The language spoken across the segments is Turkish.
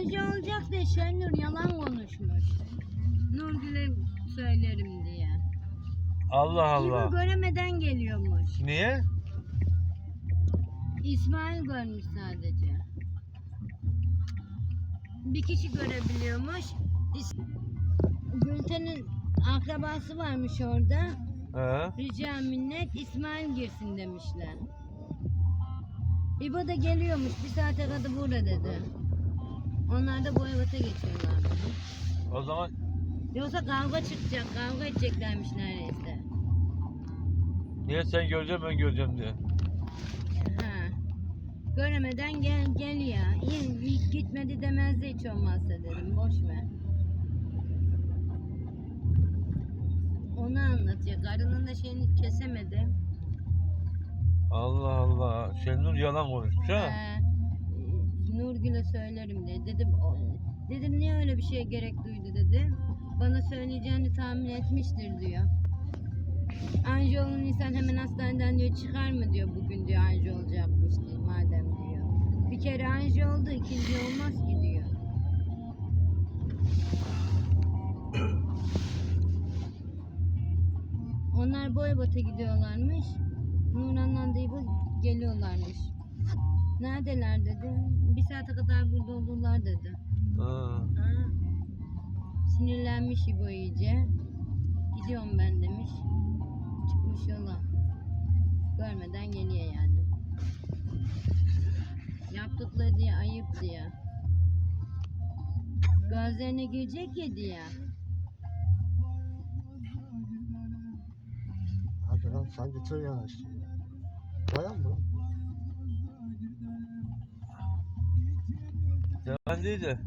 Anca olacak da Şenur yalan konuşmuş. Nurgül'e söylerim diye. Allah Allah. göremeden geliyormuş. Niye? İsmail görmüş sadece. Bir kişi görebiliyormuş. Gülten'in akrabası varmış orada. He. Rica minnet İsmail girsin demişler. İbo da geliyormuş. Bir saate kadar burada dedi. Onlar da Boyabat'a geçiyorlar. O zaman Yoksa kavga çıkacak. Kavga edeceklermiş neredeyse. niye sen göreceğim ben göreceğim diye. Ha. Göremeden gel gel ya. İyi, iyi gitmedi demezdi hiç olmazsa dedim. Boş ver. Onu anlatıyor. Karının da şeyini kesemedi. Allah Allah. Şenur yalan konuşmuş ha. Ee, Nurgül'e söylerim diye. Dedim dedim niye öyle bir şeye gerek duydu dedi. Bana söyleyeceğini tahmin etmiştir diyor. Anjiolu Nisan hemen hastaneden diyor çıkar mı diyor bugün diyor anji olacakmış diyor madem diyor. Bir kere anji oldu ikinci olmaz ki diyor. Onlar Boyabat'a gidiyorlarmış. Nuran'la da geliyorlarmış. Neredeler dedi. Bir saate kadar burada olurlar dedi. Ha. Ha. Sinirlenmiş İbo iyice. Gidiyorum ben demiş. Çıkmış yola. Görmeden geliyor yani. Yaptıkları diye ayıp diye. Gözlerine girecek ya diye. Hadi lan sen getir yanaş. Bayan mı? Yalan değil de.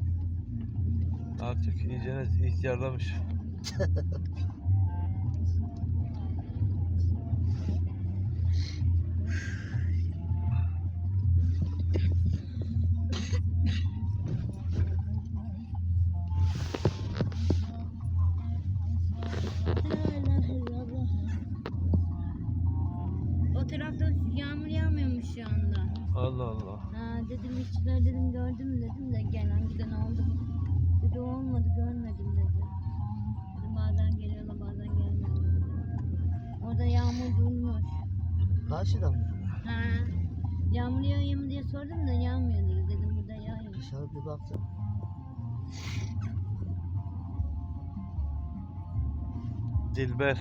Artık iyicene ihtiyarlamış. O tarafta yağmur yağmıyormuş şu anda. Allah Allah. Dedim işçiler dedim gördüm mü dedim de gelen giden oldu? Dedi olmadı görmedim dedi. Dedim bazen geliyorlar bazen gelmiyorlar dedi. Orada yağmur durmuş. Karşıdan mı? Ha yağmur yağıyor mu diye sordum da yağmıyor dedi. Dedim burada yağıyor. Dışarı bir baktım. Dilber.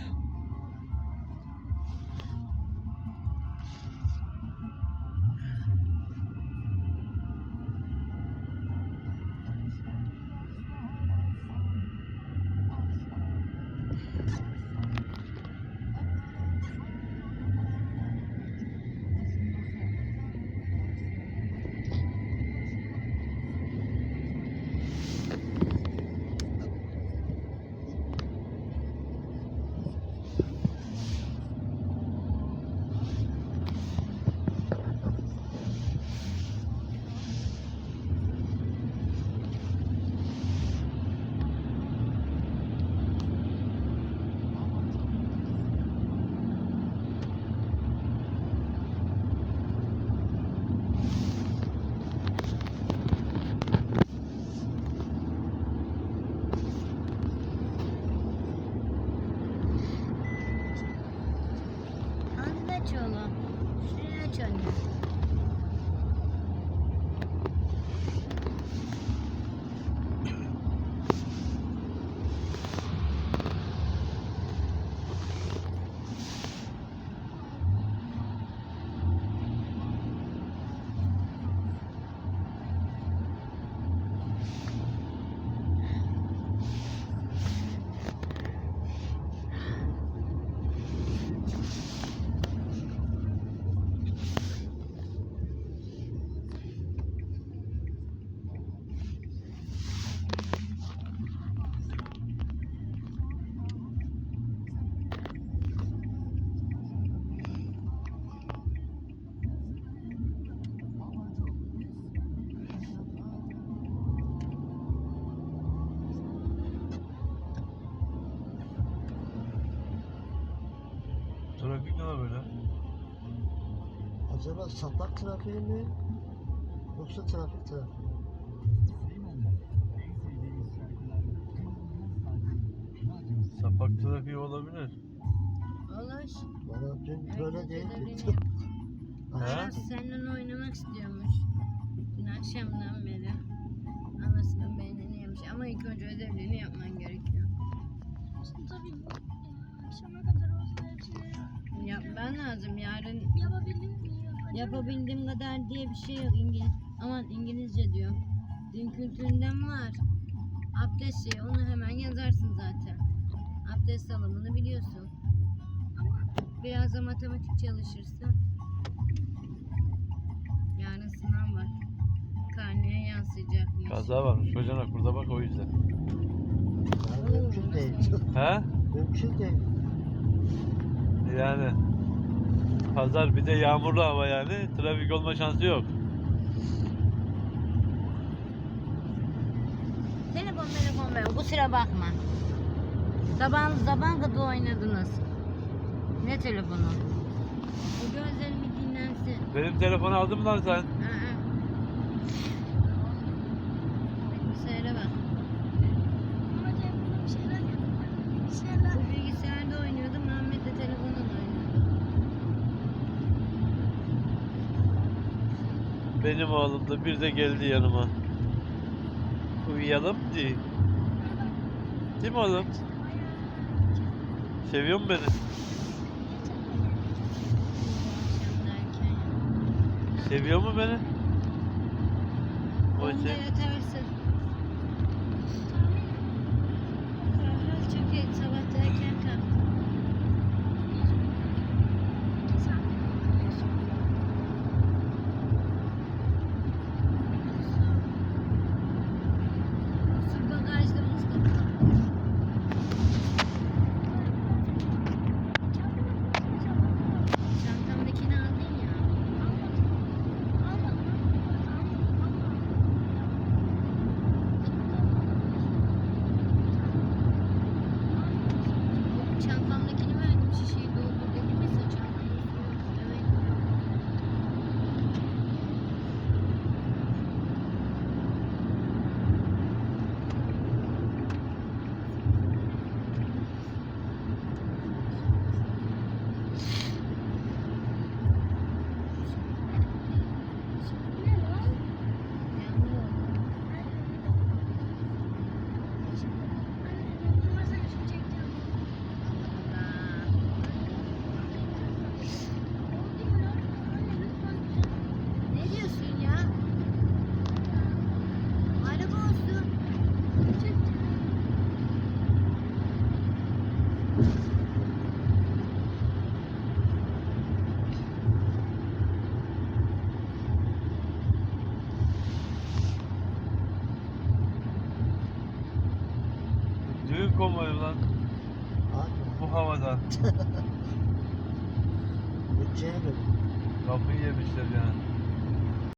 你 Acaba sapak trafiği mi? Yoksa trafik trafiği mi? Sapak trafiği olabilir. Olur. Bana dün böyle değildi. Ha? Anası seninle oynamak istiyormuş. Dün akşamdan beri. Anasının beynini yemiş. Ama ilk önce ödevlerini yapman gerekiyor. Tabii bu akşama kadar olsa hepsini Yapman lazım. Yarın yapabildiğim kadar diye bir şey yok İngiliz. Aman İngilizce diyor. Din kültüründen var. Abdesti onu hemen yazarsın zaten. Abdest alımını biliyorsun. Biraz da matematik çalışırsın. Yarın sınav var. Karneye yansıyacakmış. Kaza varmış bacanak burada bak o yüzden. Mümkün değil. He? Mümkün değil. Yani pazar bir de yağmurlu hava yani trafik olma şansı yok. Telefon telefon ver. Kusura bakma. Sabah sabah kadar oynadınız. Ne telefonu? Bu gözlerimi dinlensin. Benim telefonu aldın mı lan sen? Aa. Bilgisayara bak. Ama telefonda bir şeyler yapıyor. Bir şeyler. Bu bilgisayarda oynuyordu. Muhammed de telefonla oynuyordu. Benim oğlum da bir de geldi yanıma. Uyuyalım diye. Değil mi oğlum? Seviyor mu beni? Seviyor mu beni? O Onda konvoyu lan bu havada. Bütçeye. Kapıyı yemişler yani.